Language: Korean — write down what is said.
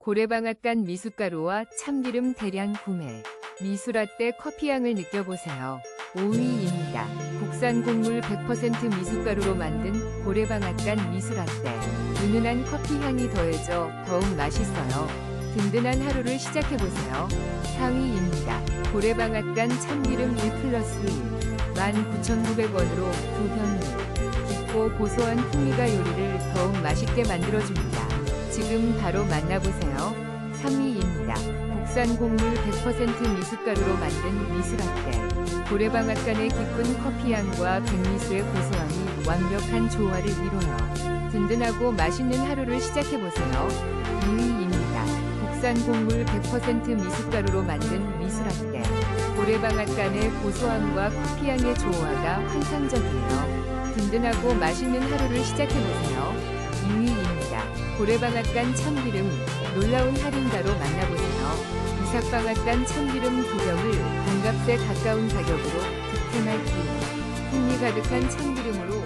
고래방앗간 미숫가루와 참기름 대량 구매. 미술라떼 커피향을 느껴보세요. 5위입니다. 국산 곡물 100% 미숫가루로 만든 고래방앗간 미술라떼. 은은한 커피향이 더해져 더욱 맛있어요. 든든한 하루를 시작해보세요. 4위입니다. 고래방앗간 참기름 1 플러스 1. 19,900원으로 두 병이 깊고 고소한 풍미가 요리를 더욱 맛있게 만들어줍니다. 지금 바로 만나보세요. 3위입니다. 국산 곡물 100% 미숫가루로 만든 미술라떼. 고래방앗간의 깊은 커피향과 백미수의 고소함이 완벽한 조화를 이뤄요. 든든하고 맛있는 하루를 시작해보세요. 2위입니다. 국산 곡물 100% 미숫가루로 만든 미술라떼. 고래방앗간의 고소함과 커피향의 조화가 환상적이에요. 든든하고 맛있는 하루를 시작해보세요. 2위입니다. 고래방앗간 참기름 놀라운 할인가로 만나보세요. 이삭방앗간 참기름 두 병을 반값에 가까운 가격으로 득템할 기회. 풍미 가득한 참기름으로